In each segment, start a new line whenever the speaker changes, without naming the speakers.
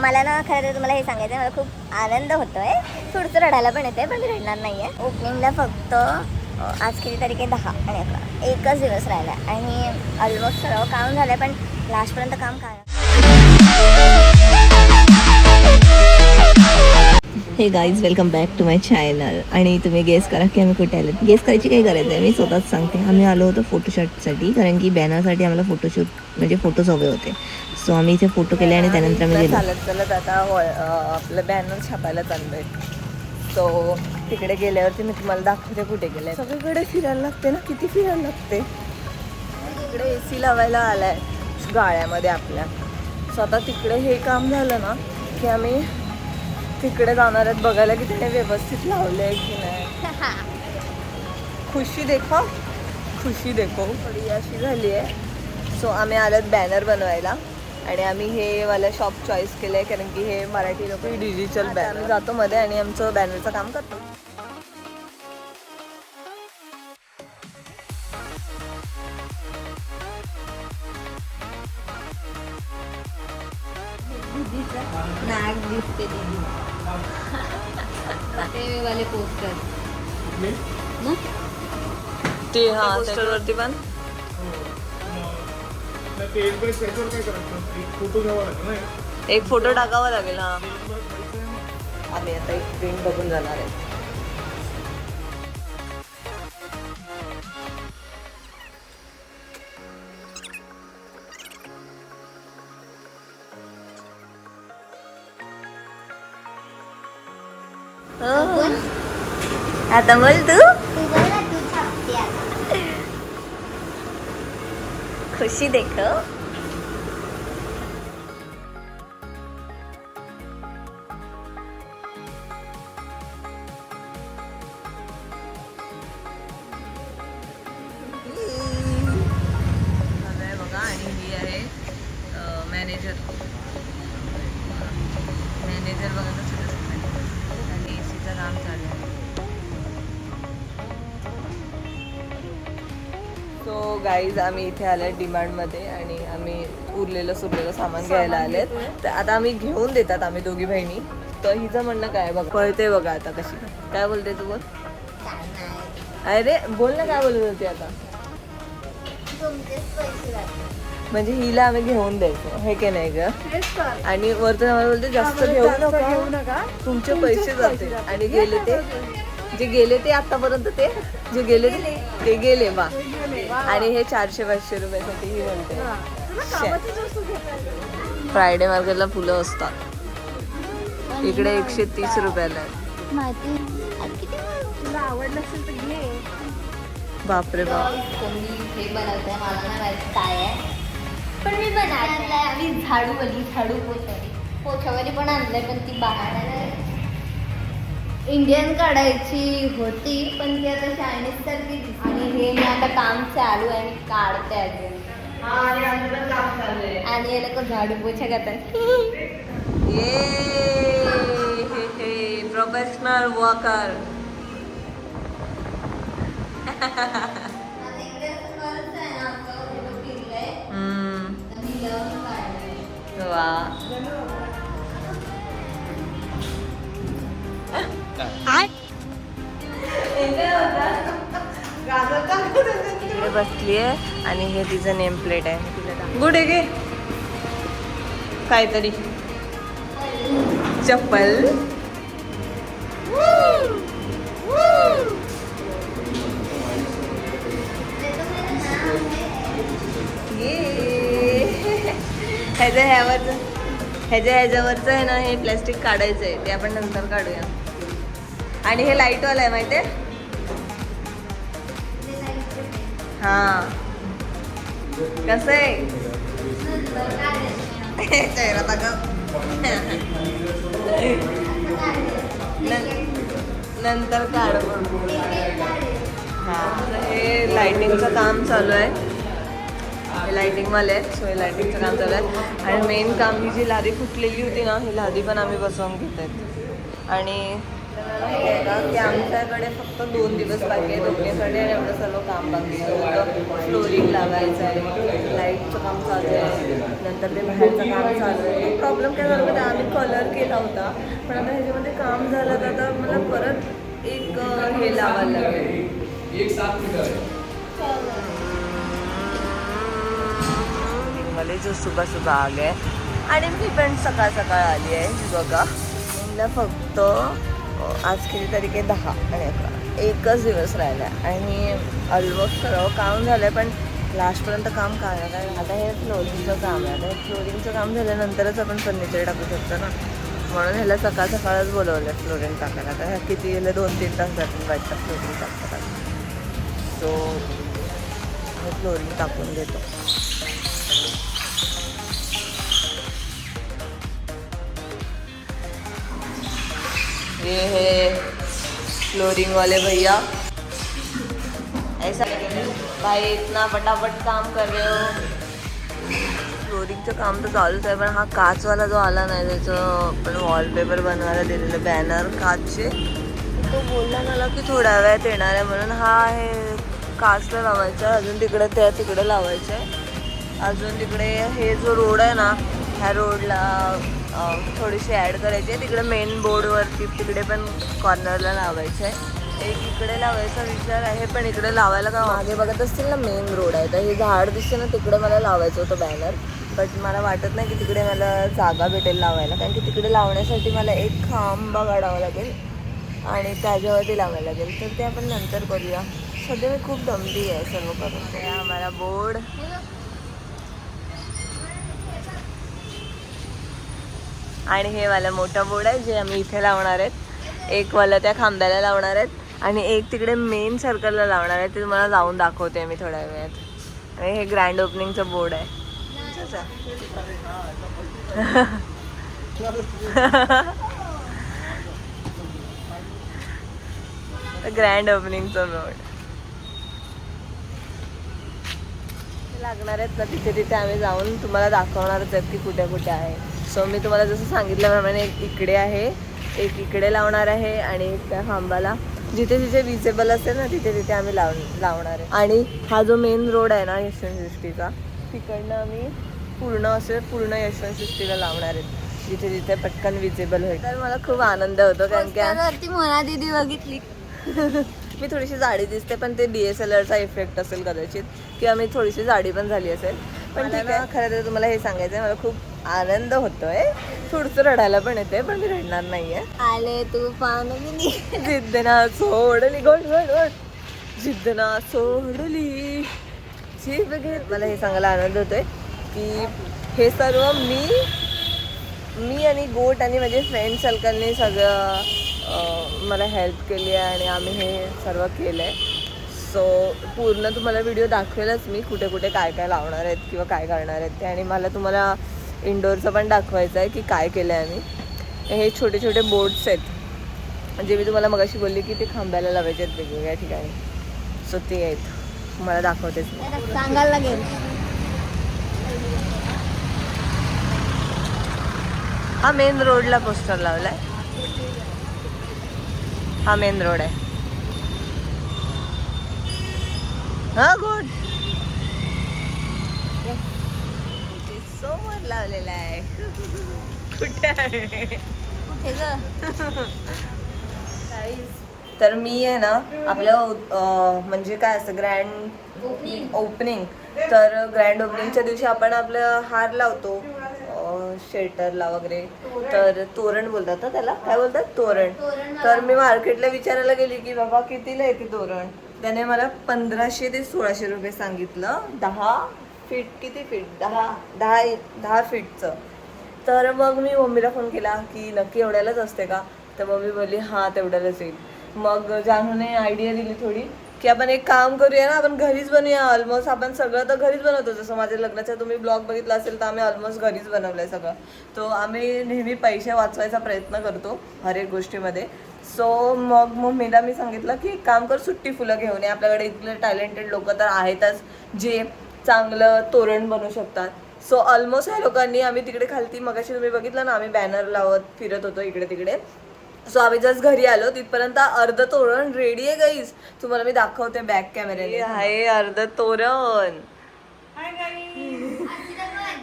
मला ना खरं तर तुम्हाला हे सांगायचं आहे, मला खूप आनंद होतो आहे थोडंसं रडायला पण येते पण रडणार नाही आहे ओपनिंगला फक्त आज किती तारीख आहे? दहा आणि अकरा. एकच दिवस राहिला आणि ऑलमोस्ट सर्व काम झालं पण लास्टपर्यंत काम काय?
Hey guys welcome back to my channel आणि तुम्ही गेस करा की आम्ही कुठे आलो गेस करायची काही गरज आहे मी स्वतःच सांगते. आम्ही आलो होतो फोटोशूटसाठी कारण की बॅनरसाठी आम्हाला फोटोशूट म्हणजे फोटोज हवे होते. सो आम्ही इथे फोटो केले आणि त्यानंतर आम्ही
चालत चालत आता आपलं बॅनर छापायला चाललोय. सो तिकडे गेल्यावरती मी तुम्हाला दाखवते कुठे गेले. सगळीकडे फिरायला लागते ना किती फिरायला लागते. इकडे ए सी लावायला आलाय गाळ्यामध्ये आपल्या. सो आता तिकडे हे काम झालं ना की आम्ही तिकडे जाणार आहेत बघायला की त्याने व्यवस्थित लावले आहे की नाही. खुशी देखो खुशी देखो. थोडी अशी झाली आहे सो आम्ही आल्यात बॅनर बनवायला. आणि आम्ही हे वाला शॉप चॉईस केलं आहे कारण की हे मराठी लोक डिजिटल बॅनर आम्ही जातो मध्ये आणि आमचं बॅनरचं काम करतो.
दिसते ते वाले पोस्टर
ते हा पण?
एक फोटो
फोटो टाकावा लागेल हा. आम्ही आता एक प्रिंट बघून जाणार आहे.
आता बोल तू. खुशी देखो।
सो गाईज आम्ही इथे आलो डिमांडमध्ये आणि आम्ही उरलेलं सुरलेलं सामान घ्यायला आलेत. तर आता आम्ही घेऊन देतात आम्ही दोघी बहिणी. तर हिचं म्हणणं काय बघा. कळते बघा आता कशी. काय बोलते तू बोल. अरे बोल ना काय बोलत होती आता. म्हणजे हिला आम्ही घेऊन द्यायचो हे की नाही ग? आणि वरतून आम्हाला बोलते जास्त घेऊ नका. तुमचे पैसे जाते आणि गेले ते जे गेले ते आतापर्यंत ते जे गेले ते ते गेले बा आणि हे चारशे पाचशे रुपयासाठी ही म्हणते. फ्रायडे मार्केटला फुलं असतात. इकडे एकशे तीस रुपयाला बापरे बाप.
हे बनवते मला नाही माहिती काय आहे. पण मी बनवलंय आणि झाडू बघी झाडू पोछावरी पण आणलंय पण ती बाहेर इंडियन काढायची होती पण ती आता चायनीज सारखी. आणि हे मी आता काम चालू आहे आणि काढते अजून. आणि हे लोक झाडू पोछा करतात.
ये प्रोफेशनल वर्कर
आता
बसली आहे आणि हे तिचं नेम प्लेट आहे. गुड आहे गे काहीतरी. चप्पल. ह्याच्या ह्यावरचं ह्याच्या ह्याच्यावरचं आहे ना हे प्लॅस्टिक काढायचं आहे. ते आपण नंतर काढूया. आणि हे लाईटवालं आहे माहिती आहे हा. कसं आहे? चेहरा बघा. नंतर काढ हां हा हे लायटिंगचं काम चालू आहे. हे लाइटिंगवाले आहेत सो हे लायटिंगचं काम चालू आहे. आणि मेन काम ही जी लादी फुटलेली होती ना ही लादी पण आम्ही बसवून घेत आहेत आणि माहिती आहे का आमच्याकडे फक्त दोन दिवस बाकी आहे. दोघींकडे एवढं सर्व काम बाकी आहे. फ्लोरिंग लावायचं आहे लाईटचं काम चालू आहे. नंतर ते बाहेरचं काम चालू आहे. प्रॉब्लेम काय झाला होता आम्ही कलर केला होता पण आता ह्याच्यामध्ये काम झालं तर आता मला परत एक हे लावायला लागेल. मला जो सुबह सुबह आ गए आणि मी पण सकाळ सकाळ आली आहे ही बघा. मला फक्त आज किती तारीख दहा आणि अकरा. एकच दिवस राहिला. आणि ऑलमोस्ट सर्व काम झालं आहे पण लास्टपर्यंत काम काय आहे. कारण आता हे फ्लोरिंगचं काम आहे. आता हे फ्लोरिंगचं काम झाल्यानंतरच आपण फर्निचर टाकू शकतो ना. म्हणून ह्याला सकाळ सकाळच बोलवलं फ्लोरिंग टाकायला. आता ह्या किती गेलं? दोन तीन तास जातील वाटतं फ्लोरिंग टाकतात सो हे फ्लोरिंग टाकून देतो. ये है फ्लोरिंग वाले भैया। ऐसा भाई इतना फटाफट काम कर रहे हो। फ्लोरिंगचं काम तर चालूच आहे पण हा काचवाला जो आला नाही त्याचं आपण वॉलपेपर बनवायला दिलेलं बॅनर काचचे. तो बोलला मला की थोड्या वेळात येणार आहे म्हणून हा आहे काचला लावायचं आहे अजून तिकडे त्या तिकडे लावायचं आहे अजून तिकडे हे जो रोड आहे ना ह्या रोडला थोडीशी ॲड करायची आहे. तिकडे मेन बोर्डवरती तिकडे पण कॉर्नरला लावायचं आहे. एक इकडे लावायचा विचार आहे पण इकडे लावायला का मागे बघत असतील ना मेन रोड आहे. तर हे झाड दिसते ना तिकडे मला लावायचं होतं बॅनर बट मला वाटत नाही की तिकडे मला जागा भेटेल लावायला. कारण की तिकडे लावण्यासाठी मला एक खांबा काढावा लागेल आणि त्याच्यावरती लावायला लागेल. तर ते आपण नंतर करूया. सध्या मी खूप दमली आहे सर्व करून. आम्हाला बोर्ड आणि हे वाला मोठा बोर्ड आहे जे आम्ही इथे लावणार आहेत. एक वाला त्या खांब्याला लावणार आहेत आणि एक तिकडे मेन सर्कलला लावणार आहे ते तुम्हाला जाऊन दाखवते मी थोड्या वेळात. आणि हे ग्रँड ओपनिंगचं बोर्ड आहे. ग्रँड ओपनिंगचं बोर्ड लागणार आहेत ना तिथे तिथे आम्ही जाऊन तुम्हाला दाखवणारच आहेत की कुठे कुठे आहे. सो मी तुम्हाला जसं सांगितल्याप्रमाणे एक इकडे आहे. एक इकडे लावणार आहे आणि त्या खांबाला. जिथे जिथे विजेबल असेल ना तिथे तिथे आम्ही लाव लावणार आहे. आणि हा जो मेन रोड आहे ना यशवंतसृष्टीचा तिकडनं आम्ही पूर्ण असे पूर्ण यशवंतसृष्टीला लावणार आहेत जिथे जिथे पटकन विजेबल होईल. तर मला खूप आनंद होतो कारण की
मोना दीदी बघितली.
मी थोडीशी जाडी दिसते पण ते डी एस एल आरचा इफेक्ट असेल कदाचित किंवा मी थोडीशी जाडी पण झाली असेल. पण ठीक आहे. खरं तर तुम्हाला हे सांगायचं आहे मला खूप आनंद होतोय. थोडंसं रडायला पण येते पण मी रडणार नाहीये.
आले तू पान
जिद्द ना सोडली गोड गोड गोड. जिद्द ना सोडली. जीभ घेत मला हे सांगायला आनंद होतोय की हे सर्व मी मी आणि गोट आणि माझे फ्रेंड सर्कलने सगळं मला हेल्प केली आहे आणि आम्ही हे सर्व केलं आहे सो पूर्ण तुम्हाला व्हिडिओ दाखवेलच मी कुठे कुठे काय काय लावणार आहेत किंवा काय करणार आहेत ते. आणि मला तुम्हाला इंडोरचं पण दाखवायचं आहे की काय केलं आहे आम्ही. हे छोटे छोटे बोर्ड्स आहेत. म्हणजे मी तुम्हाला मगाशी बोलली की ते खांब्याला लावायचे आहेत वेगवेगळ्या ठिकाणी. सो ते आहेत. मला दाखवतेच.
सांगायला लागेल.
हा मेन रोडला पोस्टर लावलाय. हा मेन रोड आहे. हा गुड समोर लावलेला आहे. कुठे आहे?
कुठे ग?
तर मी आहे ना आपल्या अं, म्हणजे काय असतं ग्रँड
ओपनिंग
तर ग्रँड ओपनिंगच्या दिवशी आपण आपलं हार लावतो शेल्टरला वगैरे. तर तोरण बोलतात ना त्याला? काय बोलतात? तोरण.
तोरण
तर मी मार्केटला विचारायला गेली की बाबा कितीला येते तोरण? त्याने मला पंधराशे ते सोळाशे रुपये सांगितलं. दहा फीट किती फीट दहा दहा दहा फीटचं तर मग मी मम्मीला फोन केला की नक्की एवढ्यालाच असते का? तर मम्मी बोलली हां तेवढ्यालाच येईल. मग जानूने आयडिया दिली थोडी. की आपण एक काम करूया ना आपण घरीच बनवूया. ऑलमोस्ट आपण सगळं तर घरीच बनवतो. जसं माझ्या लग्नाचा तुम्ही ब्लॉग बघितला असेल तर आम्ही ऑलमोस्ट घरीच बनवलंय सगळं. तो आम्ही नेहमी पैसे वाचवायचा प्रयत्न करतो हर एक गोष्टीमध्ये. सो मग मम्मीला मी सांगितलं की एक काम कर सुट्टी फुलं घेऊन ये. आपल्याकडे इथले टॅलेंटेड लोक तर आहेतच जे चांगलं तोरण बनवू शकतात. सो ऑलमोस्ट ह्या लोकांनी आम्ही तिकडे खालती मगाशी तुम्ही बघितलं ना आम्ही बॅनर लावत फिरत होतो इकडे तिकडे सो आम्ही जस्ट घरी आलो तिथपर्यंत अर्ध तोरण रेडी आहे गाईस तुम्हाला मी दाखवते बॅक कॅमेऱ्याने आहे अर्ध तोरण.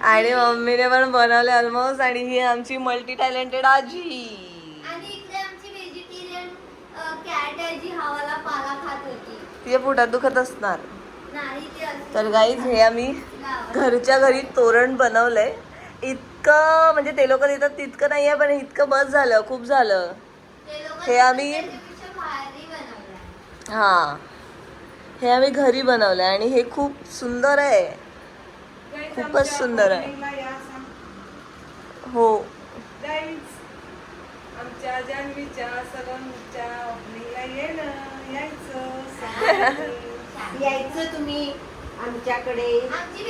आणि मम्मीने पण बनवले ऑलमोस्ट आणि ही आमची मल्टी टॅलेंटेड आजी.
आणि इकडे आमची व्हेजिटेरियन कॅट आहे जी हवाला पाला खात होती.
तिच्या पोटात दुखत असणार.
नाही ती असं
तर गाईज हे आम्ही घरच्या घरी तोरण बनवलंय. इतकं म्हणजे ते लोक देतात तितकं नाही आहे पण इतकं बस झालं खूप झालं. हे आम्ही- हा. हे आम्ही घरी बनवलंय आणि हे खूप सुंदर आहे. खूपच सुंदर आहे. हो.
आमच्या जान्हवीच्या सगळ्यांच्या ओपनिंगला येणं यायचं यायचं तुम्ही आमच्याकडे.
आमची